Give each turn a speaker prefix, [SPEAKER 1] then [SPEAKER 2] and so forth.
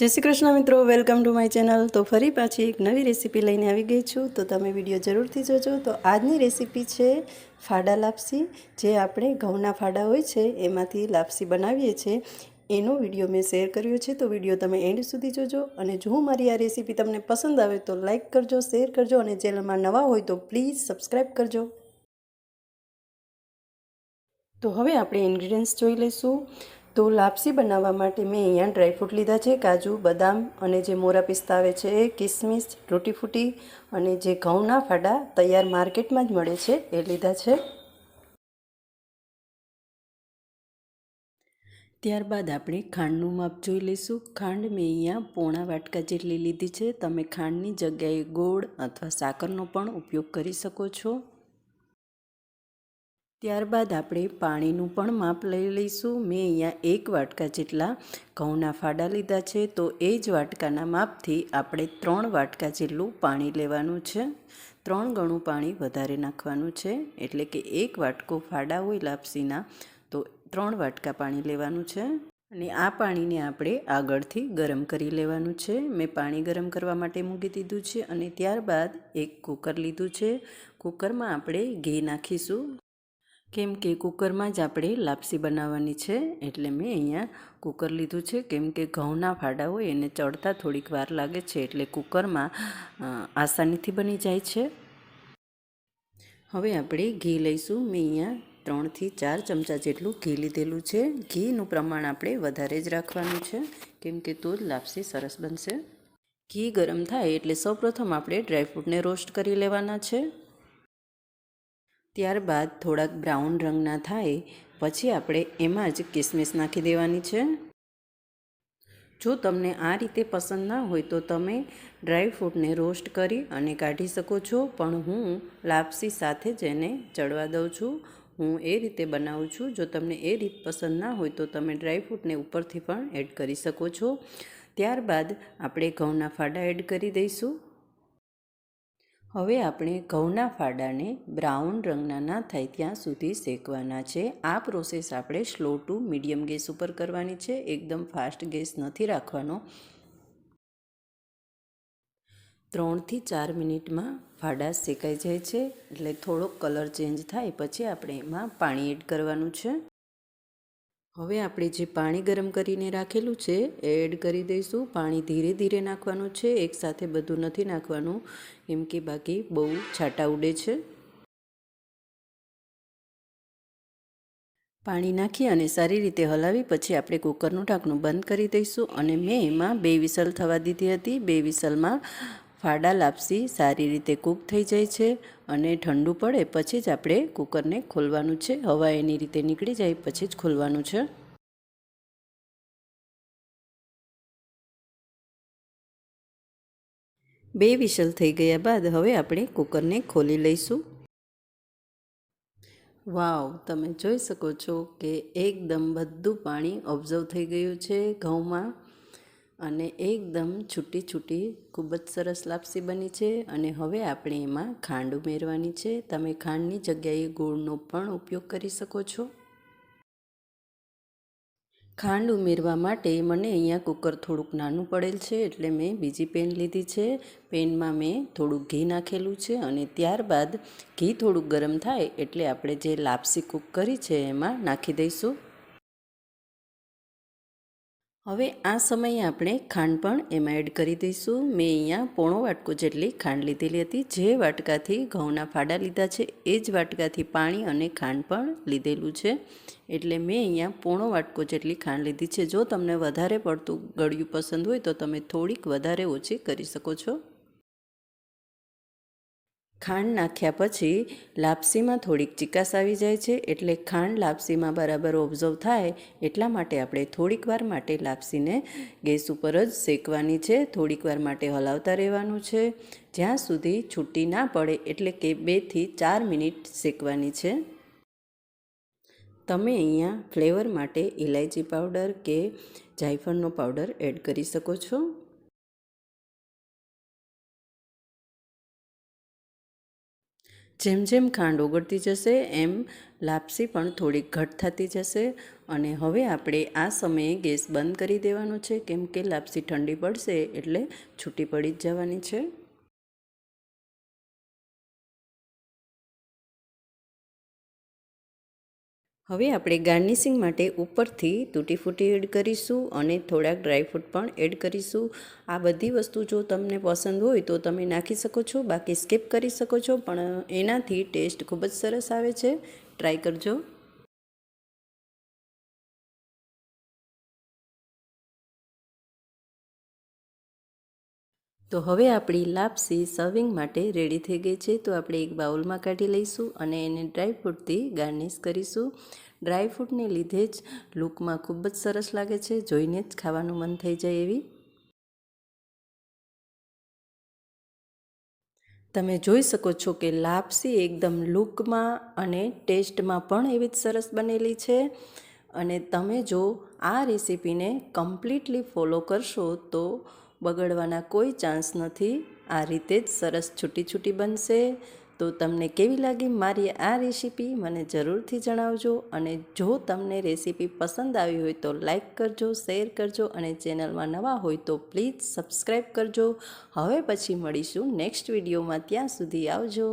[SPEAKER 1] જય શ્રી કૃષ્ણ મિત્રો, welcome to my channel. તો ફરી પાછી એક નવી રેસીપી લઈને આવી ગઈ છું. તો તમે વીડિયો જરૂરથી જોજો. તો આજની રેસીપી છે ફાડા લાપસી. જે આપણે ઘઉંના ફાડા હોય છે, એમાંથી લાપસી બનાવીએ છીએ એનો વીડિયો મેં શેર કર્યો છે. તો વીડિયો તમે એન્ડ સુધી જોજો. અને જો મારી આ રેસીપી તમને પસંદ આવે તો લાઇક કરજો, શેર કરજો અને ચેનલમાં નવા હોય તો પ્લીઝ સબસ્ક્રાઈબ કરજો. તો હવે આપણે ઇન્ગ્રીડિયન્ટ્સ જોઈ લઈશું. તો લાપસી બનાવવા માટે મેં અહીંયા ડ્રાયફ્રૂટ લીધા છે, કાજુ, બદામ અને જે મોરા પિસ્તા આવે છે, કિસમિસ ટૂટીફૂટી અને જે ઘઉંના ફાડા તૈયાર માર્કેટમાં જ મળે છે, એ લીધા છે. ત્યારબાદ આપણે ખાંડનું માપ જોઈ લઈશું. ખાંડ મેં અહીંયા પોણા વાટકા જેટલી લીધી છે. તમે ખાંડની જગ્યાએ ગોળ અથવા સાકરનો પણ ઉપયોગ કરી શકો છો. ત્યારબાદ આપણે પાણીનું પણ માપ લઈ લઈશું. મેં અહીંયા એક વાટકા જેટલા ઘઉંના ફાડા લીધા છે, તો એ જ વાટકાના માપથી આપણે ત્રણ વાટકા જેટલું પાણી લેવાનું છે. ત્રણ ગણું પાણી વધારે નાખવાનું છે, એટલે કે એક વાટકો ફાડા હોય લાપસીના, તો ત્રણ વાટકા પાણી લેવાનું છે. અને આ પાણીને આપણે આગળથી ગરમ કરી લેવાનું છે. મેં પાણી ગરમ કરવા માટે મૂકી દીધું છે અને ત્યારબાદ એક કુકર લીધું છે. કુકરમાં આપણે ઘી નાખીશું. કેમ કે કુકરમાં જ આપણે લાપસી બનાવવાની છે, એટલે મેં અહીંયા કુકર લીધું છે. કેમ કે ઘઉંના ફાડા હોય એને ચડતા થોડીક વાર લાગે છે, એટલે કુકરમાં આસાનીથી બની જાય છે. હવે આપણે ઘી લઈશું. મેં અહીંયા ત્રણથી ચાર ચમચા જેટલું ઘી લીધેલું છે. ઘીનું પ્રમાણ આપણે વધારે જ રાખવાનું છે. કેમ કે તો જ લાપસી સરસ બનશે. ઘી ગરમ થાય એટલે સૌપ્રથમ આપણે ડ્રાયફ્રૂટને રોસ્ટ કરી લેવાના છે. ત્યારબાદ થોડાક બ્રાઉન રંગના થાય, પછી આપણે એમાં જ કિસમિસ નાખી દેવાની છે. જો તમને આ રીતે પસંદ ના હોય તો તમે ડ્રાયફ્રૂટને રોસ્ટ કરી અને કાઢી શકો છો, પણ હું લાપસી સાથે જ એને ચડવા દઉં છું. હું એ રીતે બનાવું છું, જો તમને એ રીત પસંદ ના હોય તો તમે ડ્રાયફ્રૂટને ઉપરથી પણ એડ કરી શકો છો. ત્યારબાદ આપણે ઘઉંના ફાડા એડ કરી દઈશું. હવે આપણે ઘઉંના ફાડાને બ્રાઉન રંગના ના થાય ત્યાં સુધી શેકવાના છે. આ પ્રોસેસ આપણે સ્લો ટુ મીડિયમ ગેસ ઉપર કરવાની છે. એકદમ ફાસ્ટ ગેસ નથી રાખવાનો. ત્રણથી ચાર મિનિટમાં ફાડા શેકાઈ જાય છે. એટલે થોડોક કલર ચેન્જ થાય પછી આપણે એમાં પાણી એડ કરવાનું છે. હવે આપણે જે પાણી ગરમ કરીને રાખેલું છે, એ એડ કરી દઈશું. પાણી ધીરે ધીરે નાખવાનું છે એકસાથે બધું નથી નાખવાનું, કેમ કે બાકી બહુ છાંટા ઉડે છે. પાણી નાખી અને સારી રીતે હલાવી પછી આપણે કુકરનું ઢાંકણું બંધ કરી દઈશું અને મેં એમાં બે વિસલ થવા દીધી હતી. બે વિસલમાં ફાડા લાપસી સારી રીતે કૂક થઈ જાય છે અને ઠંડુ પડે પછી જ આપણે કુકરને ખોલવાનું છે. હવા એની રીતે નીકળી જાય પછી જ ખોલવાનું છે. બે વિશલ થઈ ગયા બાદ હવે આપણે કુકરને ખોલી લઈશું. વાવ, તમે જોઈ શકો છો કે એકદમ બધું પાણી ઓબ્ઝર્વ થઈ ગયું છે ઘઉંમાં. અને એકદમ છૂટી છૂટી ખૂબ જ સરસ લાપસી બની છે અને હવે આપણે એમાં ખાંડ ઉમેરવાની છે. તમે ખાંડની જગ્યાએ ગોળનો પણ ઉપયોગ કરી શકો છો. ખાંડ ઉમેરવા માટે મને અહીંયા કુકર થોડુંક નાનું પડેલ છે એટલે મેં બીજી પેન લીધી છે. પેનમાં મેં થોડુંક ઘી નાખેલું છે અને ત્યારબાદ ઘી થોડુંક ગરમ થાય એટલે આપણે જે લાપસી કૂક કરી છે એમાં નાખી દઈશું. હવે આ સમયે આપણે ખાંડ પણ એમાં એડ કરી દઈશું. મેં અહીંયા પોણો વાટકો જેટલી ખાંડ લીધેલી હતી. જે વાટકાથી ઘઉંના ફાડા લીધા છે. એ જ વાટકાથી પાણી અને ખાંડ પણ લીધેલું છે. એટલે મેં અહીંયા પોણો વાટકો જેટલી ખાંડ લીધી છે. જો તમને વધારે પડતું ગળ્યું પસંદ હોય તો તમે થોડીક વધારે ઓછી કરી શકો છો. ખાંડ નાખ્યા પછી લાપસીમાં થોડીક ચિકાસ આવી જાય છે એટલે ખાંડ લાપસીમાં બરાબર ઓબ્ઝર્વ થાય એટલા માટે આપણે થોડીક વાર માટે લાપસીને ગેસ ઉપર જ શેકવાની છે. થોડીક વાર માટે હલાવતા રહેવાનું છે. જ્યાં સુધી છૂટી ના પડે એટલે કે બેથી ચાર મિનિટ શેકવાની છે. તમે અહીંયા ફ્લેવર માટે ઇલાયચી પાવડર કે જાયફળનો પાવડર એડ કરી શકો છો. જેમ જેમ ખાંડ ઓગળતી જશે, એમ લાપસી પણ થોડીક ઘટ થતી જશે. અને હવે આપણે આ સમયે ગેસ બંધ કરી દેવાનો છે, કેમ કે લાપસી ઠંડી પડશે એટલે છૂટી પડી જ જવાની છે. હવે આપણે ગાર્નિશિંગ માટે ઉપરથી તૂટી ફૂટી એડ કરીશું અને થોડાક ડ્રાયફ્રૂટ પણ એડ કરીશું. આ બધી વસ્તુ જો તમને પસંદ હોય તો તમે નાખી શકો છો, બાકી સ્કીપ કરી શકો છો, પણ એનાથી ટેસ્ટ ખૂબ જ સરસ આવે છે. ટ્રાય કરજો. તો હવે આપણી લાપસી સર્વિંગ માટે રેડી થઈ ગઈ છે. તો આપણે એક બાઉલમાં કાઢી લઈશું અને એને ડ્રાયફ્રૂટથી ગાર્નિશ કરીશું. ડ્રાયફ્રૂટને લીધે જ લૂકમાં ખૂબ જ સરસ લાગે છે. જોઈને જ ખાવાનું મન થઈ જાય એવી. તમે જોઈ શકો છો કે લાપસી એકદમ લૂકમાં અને ટેસ્ટમાં પણ એવી જ સરસ બનેલી છે. અને તમે જો આ રેસીપીને કમ્પ્લીટલી ફોલો કરશો તો બગડવાના કોઈ ચાન્સ નથી. આ રીતે જ સરસ છૂટી છૂટી બનશે. તો તમને કેવી લાગી મારી આ રેસીપી મને જરૂરથી જણાવજો. અને જો તમને રેસીપી પસંદ આવી હોય તો લાઇક કરજો, શેર કરજો અને ચેનલમાં નવા હોય તો પ્લીઝ સબસ્ક્રાઈબ કરજો. હવે પછી મળીશું નેક્સ્ટ વિડીયોમાં. ત્યાં સુધી આવજો.